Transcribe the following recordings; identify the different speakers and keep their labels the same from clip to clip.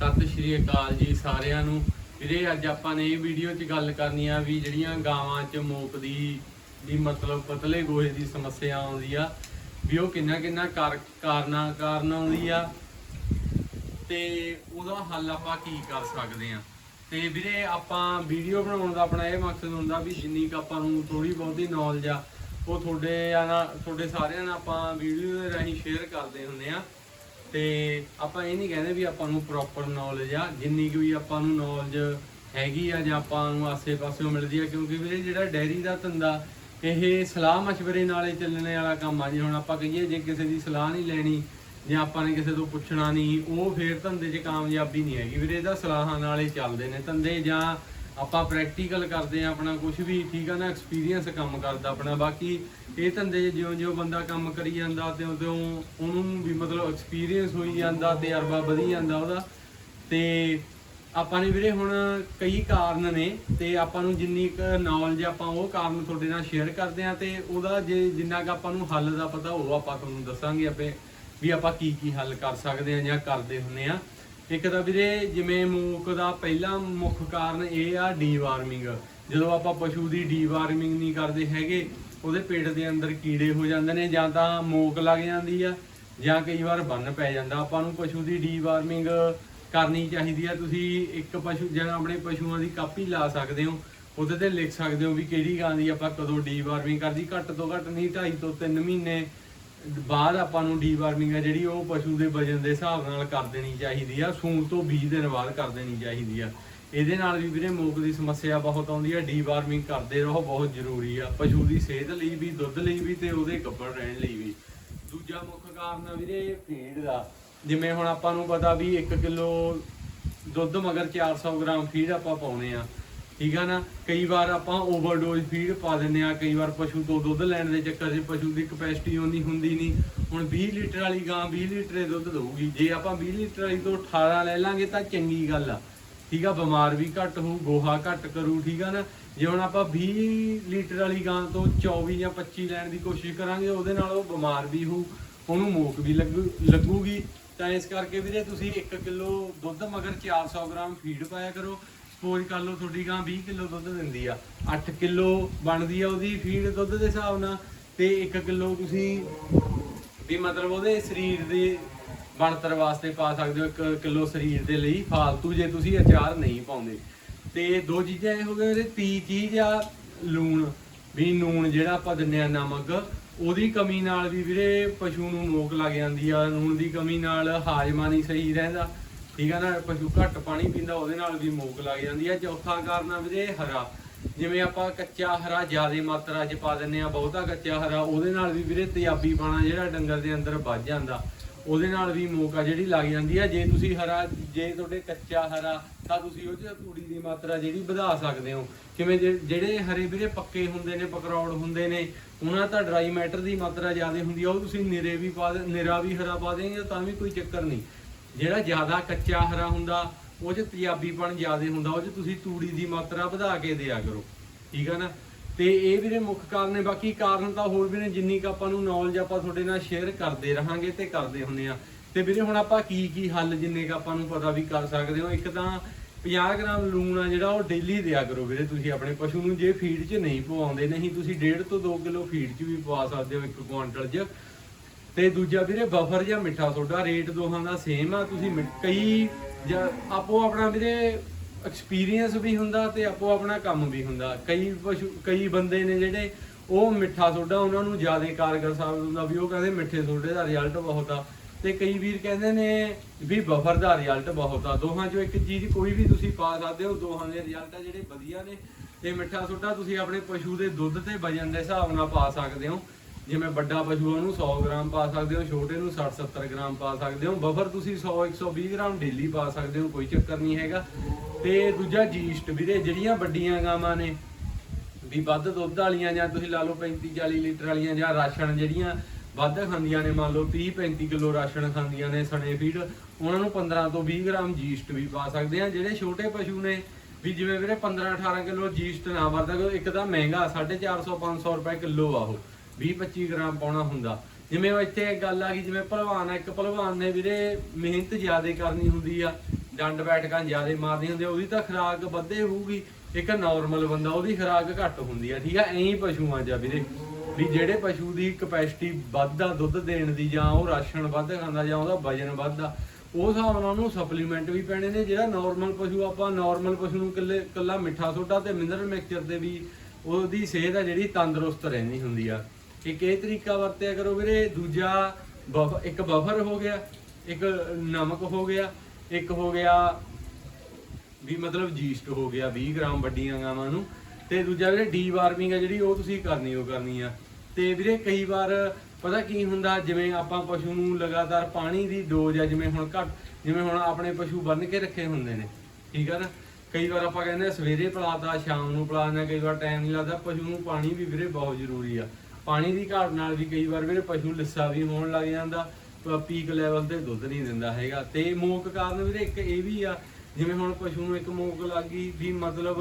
Speaker 1: ਸਤਿ ਸ਼੍ਰੀ ਅਕਾਲ ਜੀ ਸਾਰਿਆਂ ਨੂੰ। ਵੀਰੇ, ਅੱਜ ਆਪਾਂ ਨੇ ਇਹ ਵੀਡੀਓ 'ਚ ਗੱਲ ਕਰਨੀ ਆ ਵੀ ਜਿਹੜੀਆਂ ਗਾਵਾਂ 'ਚ ਮੋਕ ਦੀ ਦੀ ਮਤਲਬ ਪਤਲੇ ਗੋਹੇ ਦੀ ਸਮੱਸਿਆ ਆਉਂਦੀ ਆ, ਵੀ ਉਹ ਕਿੰਨਾ ਕਿੰਨਾ ਕਾਰ- ਕਾਰਨਾਂ, ਕਾਰਨ ਆਉਂਦੀ ਆ ਤੇ ਉਹਦਾ ਹੱਲ ਆਪਾਂ ਕੀ ਕਰ ਸਕਦੇ ਆ। ਤੇ ਵੀਰੇ, ਆਪਾਂ ਵੀਡੀਓ ਬਣਾਉਣ ਦਾ ਆਪਣਾ ਇਹ ਮਕਸਦ ਹੁੰਦਾ ਵੀ ਜਿੰਨੀ ਕੁ ਆਪਾਂ ਨੂੰ ਥੋੜੀ ਬਹੁਤੀ ਨੌਲੇਜ ਆ, ਉਹ ਤੁਹਾਡੇ ਆ ਨਾ, ਤੁਹਾਡੇ ਸਾਰਿਆਂ ਨਾਲ ਆਪਾਂ ਵੀਡੀਓ ਦੇ ਰਾਹੀਂ ਸ਼ੇਅਰ ਕਰਦੇ ਹੁੰਦੇ ਆ। ਤੇ ਆਪਾਂ ਇਹ ਨਹੀਂ ਕਹਿੰਦੇ ਵੀ ਆਪਾਂ ਨੂੰ ਪ੍ਰੋਪਰ ਨੌਲੇਜ ਆ, ਜਿੰਨੀ ਕੁ ਵੀ ਆਪਾਂ ਨੂੰ ਨੌਲੇਜ ਹੈਗੀ ਆ ਜਾਂ ਆਪਾਂ ਨੂੰ ਆਸੇ-ਪਾਸਿਓਂ ਮਿਲਦੀ ਆ, ਕਿਉਂਕਿ ਵੀਰੇ ਜਿਹੜਾ ਡੈਰੀ ਦਾ ਧੰਦਾ, ਇਹ ਸਲਾਹ ਮਸ਼ਵਰੇ ਨਾਲ ਹੀ ਚੱਲਣੇ ਵਾਲਾ ਕੰਮ ਆ ਜੀ। ਹੁਣ ਆਪਾਂ ਕਹੀਏ ਜੇ ਕਿਸੇ ਦੀ ਸਲਾਹ ਨਹੀਂ ਲੈਣੀ ਜਾਂ ਆਪਾਂ ਨੇ ਕਿਸੇ ਤੋਂ ਪੁੱਛਣਾ ਨਹੀਂ, ਉਹ ਫੇਰ ਧੰਦੇ 'ਚ ਕਾਮਯਾਬੀ ਨਹੀਂ ਹੈਗੀ। ਵੀਰੇ ਇਹਦਾ ਸਲਾਹਾਂ ਨਾਲ ਹੀ ਚੱਲਦੇ ਨੇ। ਧੰਦੇ ਜਾਂ ਆਪਾਂ ਪ੍ਰੈਕਟੀਕਲ ਕਰਦੇ ਆ ਆਪਣਾ ਕੁਝ ਵੀ, ਠੀਕ ਆ ਨਾ ਐਕਸਪੀਰੀਅੰਸ ਕੰਮ ਕਰਦਾ ਆਪਣਾ। ਬਾਕੀ ਇਹ ਧੰਦੇ 'ਚ ਜਿਉਂ-ਜਿਉਂ ਬੰਦਾ ਕੰਮ ਕਰੀ ਜਾਂਦਾ ਤੇ ਉਦੋਂ ਉਹਨੂੰ ਵੀ ਮਤਲਬ ਐਕਸਪੀਰੀਅੰਸ ਹੋਈ ਜਾਂਦਾ, ਤਜਰਬਾ ਵਧੀ ਜਾਂਦਾ ਉਹਦਾ। ਤੇ ਆਪਾਂ ਨੇ ਵੀਰੇ ਹੁਣ ਕਈ ਕਾਰਨ ਨੇ ਤੇ ਆਪਾਂ ਨੂੰ ਜਿੰਨੀ ਕੁ ਨੌਲੇਜ ਆਪਾਂ ਉਹ ਕਾਰਨ ਤੁਹਾਡੇ ਨਾਲ ਸ਼ੇਅਰ ਕਰਦੇ ਆ ਤੇ ਉਹਦਾ ਜੇ ਜਿੰਨਾ ਕੁ ਆਪਾਂ ਨੂੰ ਹੱਲ ਦਾ ਪਤਾ ਉਹ ਆਪਾਂ ਤੁਹਾਨੂੰ ਦੱਸਾਂਗੇ ਆਪੇ ਵੀ ਆਪਾਂ ਕੀ ਕੀ ਹੱਲ ਕਰ ਸਕਦੇ ਆ ਜਾਂ ਕਰਦੇ ਹੁੰਨੇ ਆ ਇੱਕ ਤਾਂ ਵੀਰੇ ਜਿਵੇਂ ਮੂਕ ਦਾ ਪਹਿਲਾ ਮੁੱਖ ਕਾਰਨ ਇਹ ਆ ਡੀਵਾਰਮਿੰਗ ਜਦੋਂ ਆਪਾਂ ਪਸ਼ੂ ਦੀ ਡੀਵਾਰਮਿੰਗ ਨਹੀਂ ਕਰਦੇ ਹੈਗੇ, ਉਹਦੇ ਪੇਟ ਦੇ ਅੰਦਰ ਕੀੜੇ ਹੋ ਜਾਂਦੇ ਨੇ ਜਾਂ ਤਾਂ ਮੋਕ ਲੱਗ ਜਾਂਦੀ ਆ, ਜਾਂ ਕਈ ਵਾਰ ਬੰਨ ਪੈ ਜਾਂਦਾ। ਆਪਾਂ ਨੂੰ ਪਸ਼ੂ ਦੀ ਡੀਵਾਰਮਿੰਗ ਕਰਨੀ ਚਾਹੀਦੀ ਆ। ਤੁਸੀਂ ਇੱਕ ਪਸ਼ੂ, ਜਾਂ ਆਪਣੇ ਪਸ਼ੂਆਂ ਦੀ ਕਾਪੀ ਲਾ ਸਕਦੇ ਹੋ। ਉਹਦੇ ਤੇ ਲਿਖ ਸਕਦੇ ਹੋ ਵੀ ਕਿਹੜੀ ਗਾਂ ਦੀ ਆਪਾਂ ਕਦੋਂ ਡੀਵਾਰਮਿੰਗ ਕਰਦੀ। ਘੱਟ ਤੋਂ ਘੱਟ ਨਹੀਂ 2.5 ਤੋਂ 3 ਮਹੀਨੇ ਬਾਅਦ ਆਪਾਂ ਨੂੰ ਡੀਵਾਰਮਿੰਗ ਆ ਜਿਹੜੀ ਉਹ ਪਸ਼ੂ ਦੇ ਵਜਨ ਦੇ ਹਿਸਾਬ ਨਾਲ ਕਰ ਦੇਣੀ ਚਾਹੀਦੀ ਆ, ਸੂਣ ਤੋਂ 20 ਦਿਨ ਬਾਅਦ ਕਰ ਦੇਣੀ ਚਾਹੀਦੀ ਆ। ਇਹਦੇ ਨਾਲ ਵੀ ਵੀਰੇ ਮੋਕ ਦੀ ਸਮੱਸਿਆ ਬਹੁਤ ਆਉਂਦੀ ਆ ਡੀਵਾਰਮਿੰਗ ਕਰਦੇ ਰਹੋ ਬਹੁਤ ਜ਼ਰੂਰੀ ਆ, ਪਸ਼ੂ ਦੀ ਸਿਹਤ ਲਈ ਵੀ, ਦੁੱਧ ਲਈ ਵੀ ਤੇ ਉਹਦੇ ਗੱਭਣ ਰਹਿਣ ਲਈ ਵੀ। ਦੂਜਾ ਮੁੱਖ ਕਾਰਨ ਆ ਵੀਰੇ ਫੀਡ ਦਾ। ਜਿਵੇਂ ਹੁਣ ਆਪਾਂ ਨੂੰ ਪਤਾ ਵੀ 1 ਕਿਲੋ ਦੁੱਧ ਮਗਰ 400 ਗ੍ਰਾਮ ਫੀਡ ਆਪਾਂ ਪਾਉਨੇ ਆ ਠੀਕ ਆ ਨਾ? ਕਈ ਵਾਰ ਆਪਾਂ ਓਵਰਡੋਜ਼ ਫੀਡ ਪਾ ਦਿੰਦੇ ਆ, ਕਈ ਵਾਰ ਪਸ਼ੂ ਤੋਂ ਦੁੱਧ ਲੈਣ ਦੇ ਚੱਕਰ 'ਚ ਪਸ਼ੂ ਦੀ ਕਪੈਸਿਟੀ ਉਨੀ ਹੁੰਦੀ ਨਹੀਂ। ਹੁਣ 20 ਲੀਟਰ ਵਾਲੀ ਗਾਂ 20 ਲੀਟਰ ਦੇ ਦੁੱਧ ਦਊਗੀ। ਜੇ ਆਪਾਂ 20 ਲੀਟਰ ਵਾਲੀ ਤੋਂ 18 ਲੈ ਲਾਂਗੇ ਤਾਂ ਚੰਗੀ ਗੱਲ ਆ। ਠੀਕ ਆ? ਬਿਮਾਰ ਵੀ ਘੱਟ ਹੋਊ, ਗੋਹਾ ਘੱਟ ਕਰੂ, ਠੀਕ ਆ ਨਾ? ਜੇ ਹੁਣ ਆਪਾਂ 20 ਲੀਟਰ ਵਾਲੀ ਗਾਂ ਤੋਂ 24 ਜਾਂ 25 ਲੈਣ ਦੀ ਕੋਸ਼ਿਸ਼ ਕਰਾਂਗੇ, ਉਹਦੇ ਨਾਲ ਉਹ ਬਿਮਾਰ ਵੀ ਹੋਊ, ਉਹਨੂੰ ਮੋਕ ਵੀ ਲੱਗੂ, ਲੱਗੂਗੀ। ਤਾਂ ਇਸ ਕਰਕੇ ਵੀਰੇ ਤੁਸੀਂ 1 ਕਿਲੋ ਦੁੱਧ ਮਗਰ 400 ਗ੍ਰਾਮ ਫੀਡ ਪਾਇਆ ਕਰੋ। ਸਪੋਜ਼ ਕਰ ਲਓ ਤੁਹਾਡੀ ਗਾਂ 20 ਕਿਲੋ ਦੁੱਧ ਦਿੰਦੀ ਆ 8 ਕਿਲੋ ਬਣਦੀ ਆ ਉਹਦੀ ਫੀਡ ਦੁੱਧ ਦੇ ਹਿਸਾਬ ਨਾਲ ਤੇ 1 ਕਿਲੋ ਤੁਸੀਂ ਵੀ ਮਤਲਬ ਉਹਦੇ ਸਰੀਰ ਦੇ ਬਣਤਰ ਵਾਸਤੇ ਪਾ ਸਕਦੇ ਹੋ 1 ਕਿਲੋ ਸਰੀਰ ਦੇ ਲਈ ਫਾਲਤੂ ਜੇ ਤੁਸੀਂ ਅਚਾਰ ਨਹੀਂ ਪਾਉਂਦੇ। ਤੇ ਦੋ ਚੀਜ਼ਾਂ ਇਹ ਹੋ ਗਏ ਉਹਦੇ ਤੀ ਚੀਜ਼ ਆ, ਲੂਣ, ਵੀ ਨੂਣ ਜਿਹੜਾ ਆਪਾਂ ਦਿੰਨੇ ਆ ਨਮਕ, ਉਹਦੀ ਕਮੀ ਨਾਲ ਵੀ ਵੀਰੇ ਪਸ਼ੂ ਨੂੰ ਮੋਕ ਲੱਗ ਜਾਂਦੀ ਆ, ਨੂਣ ਦੀ ਕਮੀ ਨਾਲ ਹਾਜ਼ਮਾ ਨਹੀਂ ਸਹੀ ਰਹਿੰਦਾ। ਠੀਕ ਆ ਨਾ, ਪਸ਼ੂ ਘੱਟ ਪਾਣੀ ਪੀਂਦਾ, ਉਹਦੇ ਨਾਲ ਵੀ ਮੋਕ ਲੱਗ ਜਾਂਦੀ ਆ। ਚੌਥਾ ਕਾਰਨ ਆ ਵੀਰੇ, ਹਰਾ। ਜਿਵੇਂ ਆਪਾਂ ਕੱਚਾ ਹਰਾ ਜ਼ਿਆਦਾ ਮਾਤਰਾ 'ਚ ਪਾ ਦਿੰਨੇ ਆ, ਬਹੁਤਾ ਕੱਚਾ ਹਰਾ, ਉਹਦੇ ਨਾਲ ਵੀ ਵੀਰੇ ਤੇਜ਼ਾਬੀ ਪਾਣਾ ਜਿਹੜਾ ਡੰਗਰ ਦੇ ਅੰਦਰ ਵੱਜ ਜਾਂਦਾ, ਉਹਦੇ ਨਾਲ ਵੀ ਮੋਕਾ ਜਿਹੜੀ ਲੱਗ ਜਾਂਦੀ ਆ। ਜੇ ਤੁਸੀਂ ਹਰਾ, ਜੇ ਤੁਹਾਡੇ ਕੱਚਾ ਹਰਾ, ਤਾਂ ਤੁਸੀਂ ਉਹ 'ਚ ਤੂੜੀ ਦੀ ਮਾਤਰਾ ਜਿਹੜੀ ਵਧਾ ਸਕਦੇ ਹੋ। ਕਿਵੇਂ ਜੇ- ਜਿਹੜੇ ਹਰੇ ਵੀਰੇ ਪੱਕੇ ਹੁੰਦੇ ਨੇ, ਪਕਰੌੜ ਹੁੰਦੇ ਨੇ, ਉਹਨਾਂ ਤਾਂ ਡਰਾਈ ਮੈਟਰ ਦੀ ਮਾਤਰਾ ਜ਼ਿਆਦਾ ਹੁੰਦੀ ਆ, ਉਹ ਤੁਸੀਂ ਨਿਰੇ ਵੀ ਪਾ ਦੇ, ਨਿਰਾ ਵੀ ਹਰਾ ਪਾ ਦੇਂਗੇ ਤਾਂ ਵੀ ਕੋਈ ਚੱਕਰ ਨਹੀਂ। ਜਿਹੜਾ ਜ਼ਿਆਦਾ ਕੱਚਾ ਹਰਾ ਹੁੰਦਾ, ਉਹ 'ਚ ਤੇਜ਼ਾਬੀਪਣ ਜ਼ਿਆਦਾ ਹੁੰਦਾ, ਉਹ 'ਚ ਤੁਸੀਂ ਤੂੜੀ ਦੀ ਮਾਤਰਾ ਵਧਾ ਕੇ ਦਿਆ ਕਰੋ। ਠੀਕ ਆ ਨਾ? ਤੇ ਇਹ ਵੀਰੇ ਮੁੱਖ ਕਾਰਨ ਨੇ, ਬਾਕੀ ਕਾਰਨ ਤਾਂ ਹੋਰ ਵੀ ਨੇ ਜਿੰਨੀ ਕ ਆਪਾਂ ਨੂੰ ਨੌਲੇਜ ਆਪਾਂ ਤੁਹਾਡੇ ਨਾਲ ਸ਼ੇਅਰ ਕਰਦੇ ਰਹਾਂਗੇ ਤੇ ਕਰਦੇ ਹੁੰਨੇ ਆ। ਤੇ ਵੀਰੇ ਹੁਣ ਆਪਾਂ ਕੀ ਕੀ ਹੱਲ ਜਿੰਨੇ ਕ ਆਪਾਂ ਨੂੰ ਪਤਾ ਵੀ ਕਰ ਸਕਦੇ ਹੋ, ਇੱਕ ਤਾਂ 50 ਗ੍ਰਾਮ ਲੂਣ ਆ ਜਿਹੜਾ, ਉਹ ਡੇਲੀ ਦਿਆ ਕਰੋ ਵੀਰੇ ਤੁਸੀਂ ਆਪਣੇ ਪਸ਼ੂ ਨੂੰ, ਜੇ ਫੀਡ 'ਚ ਨਹੀਂ ਪਵਾਉਂਦੇ, ਨਹੀਂ ਤੁਸੀਂ 1.5 ਤੋਂ 2 ਕਿਲੋ ਫੀਡ 'ਚ ਵੀ ਪਵਾ ਸਕਦੇ ਹੋ ਇੱਕ ਕੁਆਂਟਲ 'ਚ। ਤੇ ਦੂਜਾ ਵੀਰੇ ਬਫਰ ਜਾਂ ਮਿੱਠਾ ਸੋਡਾ ਰੇਟ ਦੋਹਾਂ ਦਾ ਸੇਮ ਆ, ਤੁਸੀਂ ਮਿ- ਕਈ ਜਾਂ ਆਪੋ ਆਪਣਾ ਵੀਰੇ ਐਕਸਪੀਰੀਅੰਸ ਵੀ ਹੁੰਦਾ ਤੇ ਆਪੋ ਆਪਣਾ ਕੰਮ ਵੀ ਹੁੰਦਾ। ਕਈ ਪਸ਼ੂ, ਕਈ ਬੰਦੇ ਨੇ ਜਿਹੜੇ ਉਹ ਮਿੱਠਾ ਸੋਡਾ, ਉਹਨਾਂ ਨੂੰ ਜ਼ਿਆਦਾ ਕਾਰਗਰ ਸਾਬਤ ਹੁੰਦਾ ਵੀ ਉਹ ਕਹਿੰਦੇ ਮਿੱਠੇ ਸੋਡੇ ਦਾ ਰਿਜ਼ਲਟ ਬਹੁਤ ਆ। ਤੇ ਕਈ ਵੀਰ ਕਹਿੰਦੇ ਨੇ ਵੀ ਬਫਰ ਦਾ ਰਿਜ਼ਲਟ ਬਹੁਤ ਆ। ਦੋਹਾਂ ਚੋਂ ਇੱਕ ਚੀਜ਼ ਕੋਈ ਵੀ ਤੁਸੀਂ ਪਾ ਸਕਦੇ ਹੋ, ਦੋਹਾਂ ਦੇ ਰਿਜ਼ਲਟ ਆ ਜਿਹੜੇ ਵਧੀਆ ਨੇ। ਤੇ ਮਿੱਠਾ ਸੋਡਾ ਤੁਸੀਂ ਆਪਣੇ ਪਸ਼ੂ ਦੇ ਦੁੱਧ ਤੇ ਵਜਨ ਦੇ ਹਿਸਾਬ ਨਾਲ ਪਾ ਸਕਦੇ ਹੋ। ਜਿਵੇਂ ਵੱਡਾ ਪਸ਼ੂ ਆ, ਉਹਨੂੰ 100 ਗ੍ਰਾਮ ਪਾ ਸਕਦੇ ਹੋ, ਛੋਟੇ ਨੂੰ 60 70 ਗ੍ਰਾਮ ਪਾ ਸਕਦੇ ਹੋ, ਬਫਰ ਤੁਸੀਂ 100 120 ਗ੍ਰਾਮ ਡੇਲੀ ਪਾ ਸਕਦੇ ਹੋ, ਕੋਈ ਚੱਕਰ ਨਹੀਂ ਹੈਗਾ। ਤੇ ਦੂਜਾ ਜੀਸਟ ਵੀਰੇ ਜਿਹੜੀਆਂ ਵੱਡੀਆਂ ਗਾਵਾਂ ਨੇ, ਵੀ ਵੱਧ ਦੁੱਧ ਵਾਲੀਆਂ ਜਾਂ ਤੁਸੀਂ ਲਾ ਲਓ 35 40 ਲੀਟਰ ਵਾਲੀਆਂ ਜਾਂ ਰਾਸ਼ਨ ਜਿਹੜੀਆਂ ਵੱਧ ਖਾਂਦੀਆਂ ਨੇ, ਮੰਨ ਲਓ 30 35 ਕਿਲੋ ਰਾਸ਼ਨ ਖਾਂਦੀਆਂ ਨੇ ਸਣੇ ਫੀਡ, ਉਹਨਾਂ ਨੂੰ 15 ਤੋਂ 20 ਗ੍ਰਾਮ ਜੀਸਟ ਵੀ ਪਾ ਸਕਦੇ ਆ। ਜਿਹੜੇ ਛੋਟੇ ਪਸ਼ੂ ਨੇ, ਵੀ ਜਿਵੇਂ ਵੀਰੇ 15 18 ਕਿਲੋ ਜੀਸਟ ਨਾ ਵਰਤਾ ਇੱਕ ਤਾਂ ਮਹਿੰਗਾ 450 500 ਰੁਪਏ ਕਿਲੋ ਆ ਉਹ। 20 25 ਗ੍ਰਾਮ ਪਾਉਣਾ ਹੁੰਦਾ। ਜਿਵੇਂ ਇੱਥੇ ਇੱਕ ਗੱਲ ਆ ਗਈ, ਜਿਵੇਂ ਭਲਵਾਨ ਆ, ਇੱਕ ਭਲਵਾਨ ਨੇ ਵੀਰੇ ਮਿਹਨਤ ਜ਼ਿਆਦਾ ਕਰਨੀ ਹੁੰਦੀ ਆ, ਡੰਡ ਬੈਠਕਾਂ ਜ਼ਿਆਦਾ ਮਾਰਨੀ ਹੁੰਦੀ ਆ ਉਹਦੀ ਤਾਂ ਖੁਰਾਕ ਵੱਧੇ ਹੋਊਗੀ। ਇੱਕ ਨਾਰਮਲ ਬੰਦਾ, ਉਹਦੀ ਖੁਰਾਕ ਘੱਟ ਹੁੰਦੀ ਆ, ਠੀਕ ਆ? ਐਂ ਹੀ ਪਸ਼ੂਆਂ 'ਚ ਆ ਵੀਰੇ। ਵੀ ਜਿਹੜੇ ਪਸ਼ੂ ਦੀ ਕਪੈਸਿਟੀ ਵੱਧ ਆ, ਦੁੱਧ ਦੇਣ ਦੀ, ਜਾਂ ਉਹ ਰਾਸ਼ਨ ਵੱਧ ਖਾਂਦਾ, ਜਾਂ ਉਹਦਾ ਵਜਨ ਵੱਧਦਾ, ਉਹ ਹਿਸਾਬ ਨਾਲ ਉਹਨੂੰ ਸਪਲੀਮੈਂਟ ਵੀ ਪੈਣੇ ਨੇ। ਜਿਹੜਾ ਨਾਰਮਲ ਪਸ਼ੂ, ਆਪਾਂ ਨਾਰਮਲ ਪਸ਼ੂ ਨੂੰ ਇਕੱਲੇ, ਇਕੱਲਾ ਮਿੱਠਾ ਸੋਡਾ ਤੇ ਮਿਨਰਲ ਮਿਕਸਚਰ ਤੇ ਵੀ ਉਹਦੀ ਸਿਹਤ ਆ ਜਿਹੜੀ ਤੰਦਰੁਸਤ ਰਹਿੰਦੀ ਹੁੰਦੀ ਆ। ਇੱਕ ਇਹ ਤਰੀਕਾ ਵਰਤਿਆ ਕਰੋ ਵੀਰੇ? ਦੂਜਾ ਬਫ ਇੱਕ ਬਫਰ ਹੋ ਗਿਆ, ਇੱਕ ਨਮਕ ਹੋ ਗਿਆ, ਇੱਕ ਹੋ ਗਿਆ ਵੀ ਮਤਲਬ ਜੀਸਟ ਹੋ ਗਿਆ 20 ਗ੍ਰਾਮ ਵੱਡੀਆਂ ਗਾਵਾਂ ਨੂੰ। ਤੇ ਦੂਜਾ ਵੀਰੇ ਡੀਵਾਰਮਿੰਗ ਆ ਜਿਹੜੀ, ਉਹ ਤੁਸੀਂ ਕਰਨੀ, ਉਹ ਕਰਨੀ ਆ। ਤੇ ਵੀਰੇ, ਕਈ ਵਾਰ ਪਤਾ ਕੀ ਹੁੰਦਾ, ਜਿਵੇਂ ਆਪਾਂ ਪਸ਼ੂ ਨੂੰ ਲਗਾਤਾਰ ਪਾਣੀ ਦੀ ਡੋਜ਼ ਆ, ਜਿਵੇਂ ਹੁਣ ਘੱਟ ਜਿਵੇਂ ਹੁਣ ਆਪਣੇ ਪਸ਼ੂ ਬੰਨ ਕੇ ਰੱਖੇ ਹੁੰਦੇ ਨੇ, ਠੀਕ ਆ ਨਾ? ਕਈ ਵਾਰ ਆਪਾਂ ਕਹਿੰਦੇ ਆ, ਸਵੇਰੇ ਪਿਲਾਤਾ, ਸ਼ਾਮ ਨੂੰ ਪਿਲਾਉਂਦੇ ਕਈ ਵਾਰ ਟਾਈਮ ਨਹੀਂ ਲੱਗਦਾ, ਪਸ਼ੂ ਨੂੰ ਪਾਣੀ ਵੀ ਵੀਰੇ ਬਹੁਤ ਜ਼ਰੂਰੀ ਆ। ਪਾਣੀ ਦੀ ਘਾਟ ਨਾਲ ਵੀ ਕਈ ਵਾਰ ਵੀਰੇ ਪਸ਼ੂ ਲਿੱਸਾ ਵੀ ਹੋਣ ਲੱਗ ਜਾਂਦਾ ਪੀਕ ਲੈਵਲ ਤੇ ਦੁੱਧ ਨਹੀਂ ਦਿੰਦਾ ਹੈਗਾ। ਤੇ ਮੋਕ ਕਾਰਨ ਵੀਰੇ ਇੱਕ ਇਹ ਵੀ ਆ, ਜਿਵੇਂ ਹੁਣ ਪਸ਼ੂ ਨੂੰ ਇੱਕ ਮੋਕ ਲੱਗ ਗਈ ਵੀ ਮਤਲਬ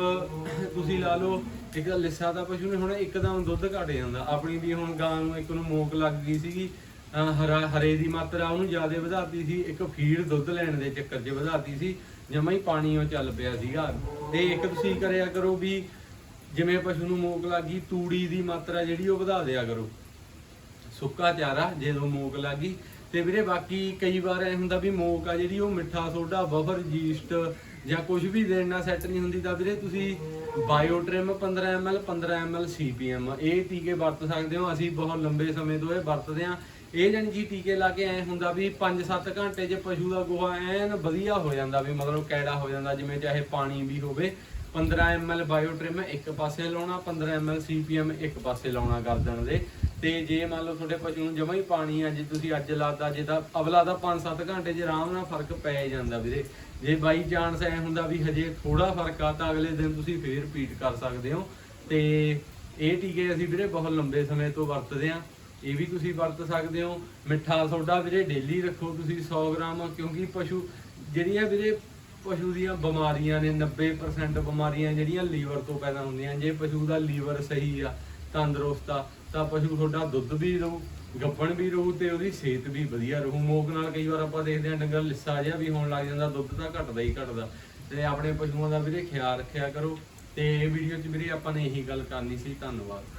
Speaker 1: ਤੁਸੀਂ ਲਾ ਲਓ, ਇੱਕ ਲਿੱਸਾ ਦਾ ਪਸ਼ੂ ਨੇ ਹੁਣ ਇੱਕਦਮ ਦੁੱਧ ਘਟ ਜਾਂਦਾ। ਆਪਣੀ ਵੀ ਹੁਣ ਗਾਂ ਨੂੰ ਇੱਕ ਨੂੰ ਮੋਕ ਲੱਗ ਗਈ ਸੀਗੀ ਹਰਾ, ਹਰੇ ਦੀ ਮਾਤਰਾ ਉਹਨੂੰ ਜ਼ਿਆਦਾ ਵਧਾਤੀ ਸੀ, ਇੱਕ ਫੀਡ ਦੁੱਧ ਲੈਣ ਦੇ ਚੱਕਰ 'ਚ ਵਧਾਤੀ ਸੀ, ਜਮਾ ਹੀ ਪਾਣੀ ਉਹ ਚੱਲ ਪਿਆ ਸੀਗਾ। ਤੇ ਇੱਕ ਤੁਸੀਂ ਕਰਿਆ ਕਰੋ ਵੀ ਜਿਵੇਂ ਪਸ਼ੂ ਨੂੰ ਮੋਕ ਲੱਗ ਗਈ ਤੂੜੀ ਦੀ ਮਾਤਰਾ ਜਿਹੜੀ ਉਹ ਵਧਾ ਦਿਆ ਕਰੋ। ਸੁੱਕਾ ਚਾਰਾ, ਜਦੋਂ ਮੋਕ ਲੱਗੀ। ਤੇ ਵੀਰੇ ਬਾਕੀ ਕਈ ਵਾਰ ਐ ਹੁੰਦਾ ਵੀ ਮੋਕ ਆ ਜਿਹੜੀ ਉਹ ਮਿੱਠਾ ਸੋਡਾ, ਬਫਰ ਜੀਸਟ ਜਾਂ ਕੁਝ ਵੀ ਦੇਣ ਨਾਲ ਸੈੱਟ ਨਹੀਂ ਹੁੰਦੀ। ਤਾਂ ਵੀਰੇ ਤੁਸੀਂ ਬਾਇਓਟ੍ਰਿਮ 15 ml 15 ml CPM ਇਹ ਟੀਕੇ ਵਰਤ ਸਕਦੇ ਹੋ। ਅਸੀਂ ਬਹੁਤ ਲੰਬੇ ਸਮੇਂ ਤੋਂ ਇਹ ਵਰਤਦੇ ਆ ਇਹ ਜਾਨੀ ਕਿ ਟੀਕੇ ਲਾ ਕੇ ਐ ਹੁੰਦਾ ਵੀ 5-7 ਘੰਟੇ 'ਚ ਪਸ਼ੂ ਦਾ ਗੋਹਾ ਐਨ ਵਧੀਆ ਹੋ ਜਾਂਦਾ ਵੀ ਮਤਲਬ ਕੈੜਾ ਹੋ ਜਾਂਦਾ, ਜਿਵੇਂ ਚਾਹੇ ਪਾਣੀ ਵੀ ਹੋਵੇ। 15 ml ਬਾਇਓਟ੍ਰਿਮ ਇੱਕ ਪਾਸੇ ਲਾਉਣਾ 15 ml CPM ਇੱਕ ਪਾਸੇ ਲਾਉਣਾ ਗਰਦਨ ਦੇ। ਤੇ ਜੇ ਮੰਨ ਲਓ ਤੁਹਾਡੇ ਪਸ਼ੂ ਨੂੰ ਜਮਾ ਹੀ ਪਾਣੀ ਆ, ਜੇ ਤੁਸੀਂ ਅੱਜ ਲਾਤਾ, ਜੇ ਤਾਂ ਅਗਲਾ ਦਾ 5-7 ਘੰਟੇ ਜੇ ਆਰਾਮ ਨਾਲ ਫ਼ਰਕ ਪੈ ਜਾਂਦਾ ਵੀਰੇ। ਜੇ ਬਾਈ ਚਾਂਸ ਐ ਹੁੰਦਾ ਵੀ ਹਜੇ ਥੋੜਾ ਫ਼ਰਕ ਆ, ਤਾਂ ਅਗਲੇ ਦਿਨ ਤੁਸੀਂ ਫੇਰ ਰਿਪੀਟ ਕਰ ਸਕਦੇ ਹੋ। ਤੇ ਇਹ ਟੀਕੇ ਅਸੀਂ ਵੀਰੇ ਬਹੁਤ ਲੰਬੇ ਸਮੇਂ ਤੋਂ ਵਰਤਦੇ ਆ। ਇਹ ਵੀ ਤੁਸੀਂ ਵਰਤ ਸਕਦੇ ਹੋ। ਮਿੱਠਾ ਸੋਡਾ ਵੀਰੇ ਡੇਲੀ ਰੱਖੋ ਤੁਸੀਂ 100 ਗ੍ਰਾਮ, ਕਿਉਂਕਿ ਪਸ਼ੂ ਜਿਹੜੀਆਂ ਵੀਰੇ ਪਸ਼ੂ ਦੀਆਂ ਬਿਮਾਰੀਆਂ ਨੇ 90% ਬਿਮਾਰੀਆਂ ਜਿਹੜੀਆਂ ਲੀਵਰ ਤੋਂ ਪੈਦਾ ਹੁੰਦੀਆਂ। ਜੇ ਪਸ਼ੂ ਦਾ ਲੀਵਰ ਸਹੀ ਆ, ਤੰਦਰੁਸਤ ਆ, ਤਾਂ ਪਸ਼ੂ ਤੁਹਾਡਾ ਦੁੱਧ ਵੀ ਰਹੂ ਗੱਭਣ ਵੀ ਰਹੂ ਤੇ ਉਹਦੀ ਸਿਹਤ ਵੀ ਵਧੀਆ ਰਹੂ। ਮੋਕ ਨਾਲ ਕਈ ਵਾਰ ਆਪਾਂ ਦੇਖਦੇ ਹਾਂ, ਡੰਗਰ ਲਿੱਸਾ ਜਿਹਾ ਵੀ ਹੋਣ ਲੱਗ ਜਾਂਦਾ, ਦੁੱਧ ਤਾਂ ਘਟਦਾ ਹੀ ਘਟਦਾ। ਤੇ ਆਪਣੇ ਪਸ਼ੂਆਂ ਦਾ ਵੀਰੇ ਖਿਆਲ ਰੱਖਿਆ ਕਰੋ। ਤੇ ਇਹ ਵੀਡੀਓ 'ਚ ਵੀਰੇ ਆਪਾਂ ਨੇ ਇਹੀ ਗੱਲ ਕਰਨੀ ਸੀ, ਧੰਨਵਾਦ।